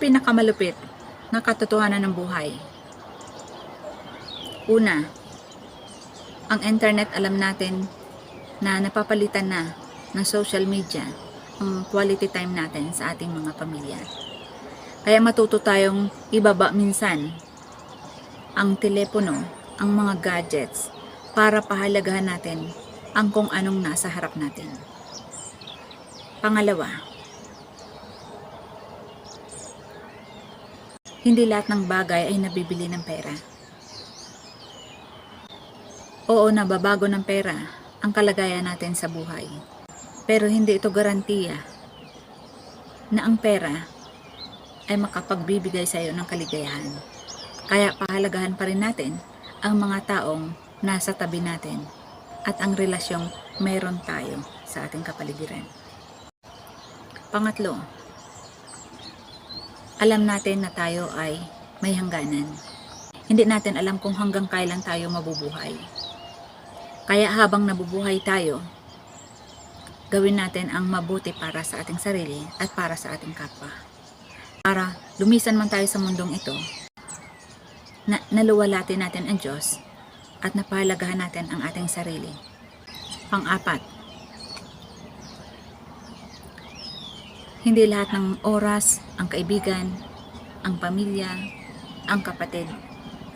pinakamalupit na katotohanan ng buhay? Una, ang internet alam natin na napapalitan na ng social media ang quality time natin sa ating mga pamilya. Kaya matuto tayong ibaba minsan ang telepono, ang mga gadgets para pahalagahan natin ang kung anong nasa harap natin. Pangalawa, hindi lahat ng bagay ay nabibili ng pera. Oo, nababago ng pera ang kalagayan natin sa buhay. Pero hindi ito garantiya na ang pera ay makapagbibigay sa iyo ng kaligayahan. Kaya pahalagahan pa rin natin ang mga taong nasa tabi natin at ang relasyong meron tayo sa ating kapaligiran. Pangatlo, alam natin na tayo ay may hangganan. Hindi natin alam kung hanggang kailan tayo mabubuhay. Kaya habang nabubuhay tayo, gawin natin ang mabuti para sa ating sarili at para sa ating kapwa. Para lumisan man tayo sa mundong ito, na naluwalatin natin ang Diyos at napahalagahan natin ang ating sarili. Pang-apat, hindi lahat ng oras, ang kaibigan, ang pamilya, ang kapatid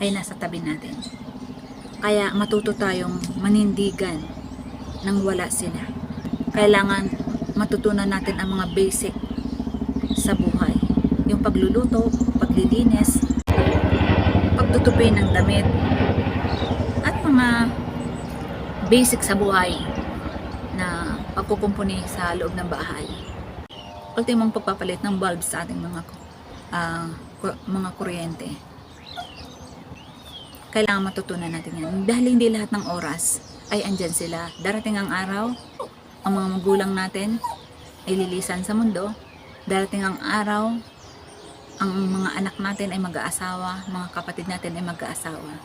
ay nasa tabi natin. Kaya matuto tayong manindigan nang wala sila. Kailangan matutunan natin ang mga basic sa buhay. Yung pagluluto, paglilinis, pagtutupi ng damit, at mga basic sa buhay na pagkukumpuni sa loob ng bahay. Ultimong pagpapalit ng bulb sa ating mga ku- mga kuryente. Kailangan matutunan natin yan. Dahil hindi lahat ng oras ay andyan sila. Darating ang araw, ang mga magulang natin ay lilisan sa mundo. Darating ang araw, ang mga anak natin ay mag-aasawa, mga kapatid natin ay mag-aasawa.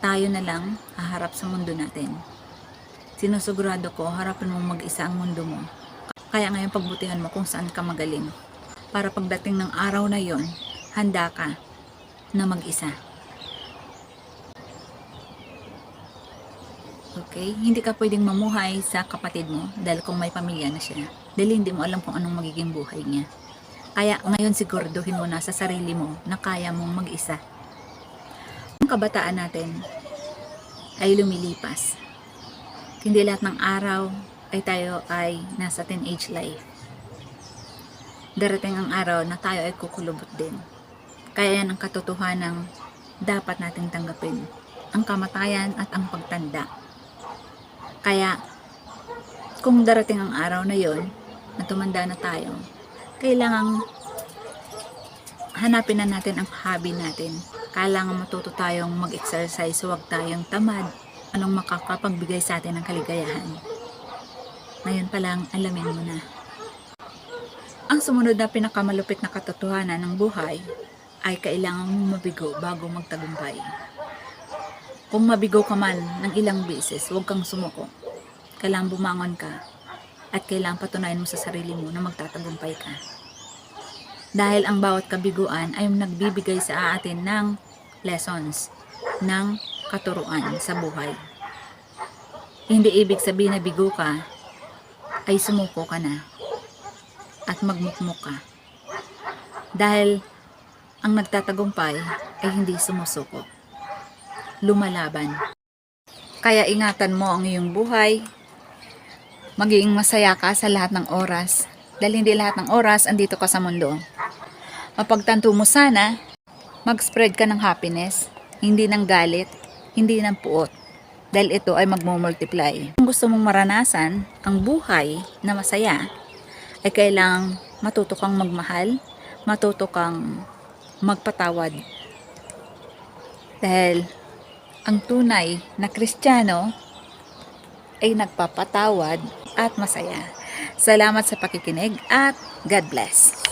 Tayo na lang haharap sa mundo natin. Sinusigurado ko, harapin mong mag-isa ang mundo mo. Kaya ngayon pagbutihan mo kung saan ka magaling. Para pagdating ng araw na yon, handa ka na mag-isa. Okay? Hindi ka pwedeng mamuhay sa kapatid mo dahil kung may pamilya na siya. Dahil hindi mo alam kung anong magiging buhay niya. Kaya ngayon siguraduhin mo na sa sarili mo na kaya mong mag-isa. Ang kabataan natin ay lumilipas. Hindi lahat ng araw ay tayo ay nasa teenage life. Darating ang araw na tayo ay kukulubot din. Kaya yan ang katotohanan dapat nating tanggapin. Ang kamatayan at ang pagtanda. Kaya, kung darating ang araw na yon, na tumanda na tayo, kailangang hanapin na natin ang hobby natin. Kailangan matuto tayong mag-exercise, huwag tayong tamad. Anong makakapagbigay sa atin ng kaligayahan. Ngayon pa lang, alamin mo na. Ang sumunod na pinakamalupit na katotohanan ng buhay ay kailangan mong mabigo bago magtagumpay. Kung mabigo ka man ng ilang beses, huwag kang sumuko. Kailangan bumangon ka at kailangan patunayan mo sa sarili mo na magtatagumpay ka. Dahil ang bawat kabiguan ay nagbibigay sa atin ng lessons, ng katuruan sa buhay. Hindi ibig sabihin na bigo ka ay sumuko ka na at magmukmuk ka. Dahil ang nagtatagumpay ay hindi sumusuko. Lumalaban. Kaya ingatan mo ang iyong buhay. Magiging masaya ka sa lahat ng oras. Dahil hindi lahat ng oras andito ka sa mundo. Mapagtanto mo sana, mag-spread ka ng happiness, hindi ng galit, hindi ng puot. Dahil ito ay magmumultiply. Kung gusto mong maranasan ang buhay na masaya, ay kailangang matuto kang magmahal, matuto kang magpatawad. Dahil ang tunay na Kristiyano ay nagpapatawad at masaya. Salamat sa pakikinig at God bless.